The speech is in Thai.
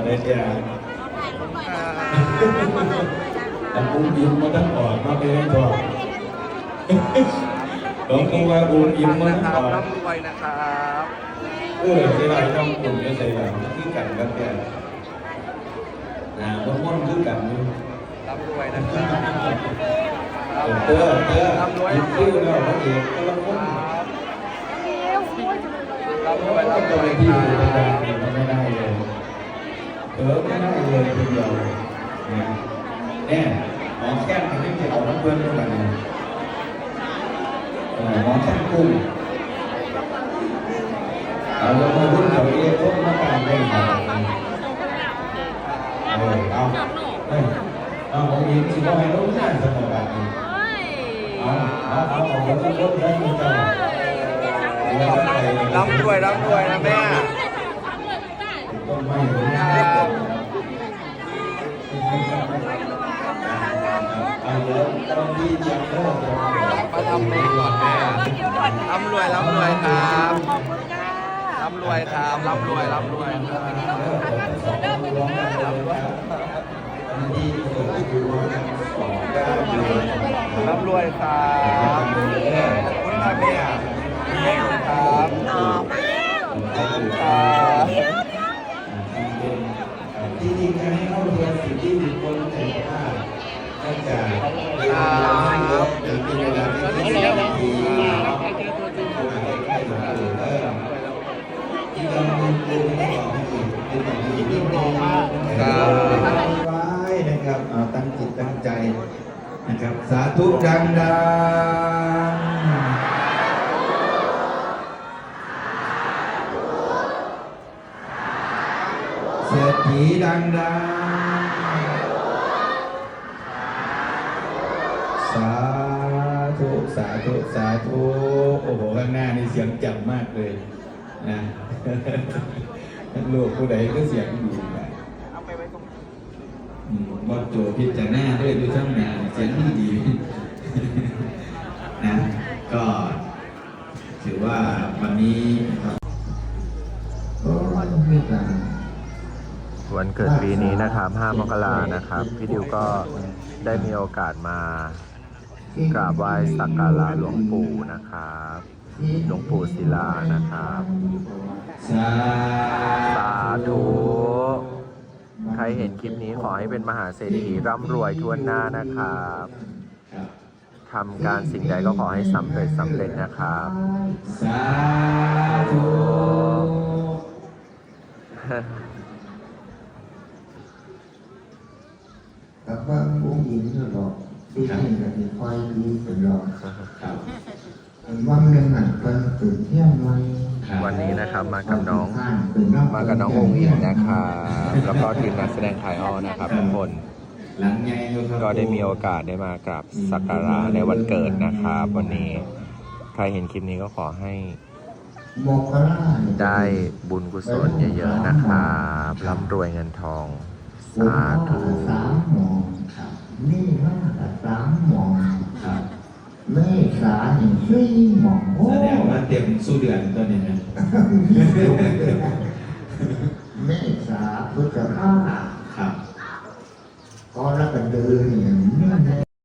ประเด็นเนี่ยาแต่อุ้มยิ้มมาตั้งก่อนมาเองก่อนต้องคิดว่าอุ้มยิ้มมานะตั้งครับก่อนร่ำรวยนะครับเออเวลาต้องกลุ่มจะใส่หลังที่กันกันเนี่ยนะมันม่อนคือกันร่ำรวยนะครับเตอร์เตอร์ยิ้มคิ้วแล้วพระเอกก็ละคนร่ำรวยก็ร่ำรตัววยที่คอนรัการบเนี่ยมันไม่ได้เลยเออไม่ได้เลยเดียวนะเนี่ยหมอแก้มมันไม่เกี่ยรับเพื่อนด้วยนะเออหมอแก้มกุ้งเอาเรามาลุ้นกับ มืองมาเออเอาเออเอาผมยินสิว่าให้รู้งานสมบัตินี่เอาเอาเอาเอาเอาเอาเอาได้มีเจ้า มาทำบุญก่อนแม่ร่ำรวยร่ำรวยครับร่ำรวยครับร่ำรวยร่ำรวยรับร่ำรวยครับขอบคุณครับแม่ครับขอบคุณครับที่จริงการให้เข้าเรียน นะครับเอาตั้งจิตตั้งใจนะครับ สาธุดังดังเศรษฐีดังดังสาธุ สาธุ สาธุ โอ้โห ข้างหน้านี่เสียงจับมากเลยนะลูกผู้ใดก็เสียงดี วัดโจพิจารณาด้วยดูช่างงานเสียงดีดีนะก็ถือว่าวันนี้ครับก็มีการวันเกิดปีนี้นะครับ 5 มกรานะครับ พี่ดิวก็ได้มีโอกาสมากราบไหว้สักการะหลวงปู่นะครับ หลวงปู่ศิลานะครับ สาสาธุ ใครเห็นคลิปนี้ขอให้เป็นมหาเศรษฐีร่ำรวยทั่วหน้านะครับครับทำการสิ่งใดก็ขอให้สำเร็จสำเร็จนะครับสาธุกับว่าผู้หญิงตลอดที่นี่ก็จะคอยดีตลอดครับวันหนึ่งอะเป็นตื่นเที่ยงวันครับ วันนี้นะครับมากับน้องมากับน้ององค์อิงนะครับแล้วก็ทีมนักแสดงไทยอ้อนะครับทุกคนหลังใหญ่อยู่ครับก็ได้มีโอกาสได้มากราบสักการะในวันเกิดนะครับวันนี้ใครเห็นคลิปนี้ก็ขอให้โมกราเนี่ยได้บุญกุศลเยอะๆนะครับร่ำรวยเงินทองอุสาปธุสามหมองครับนี่มากกับสามหมองครับเม ษาหนึ่งสี่หมองโอ้แสดงว่าเต็มสู้เดือนตัวนี้นะเมษาพุทธภาครับ ก็รับกันเดินเนี่ย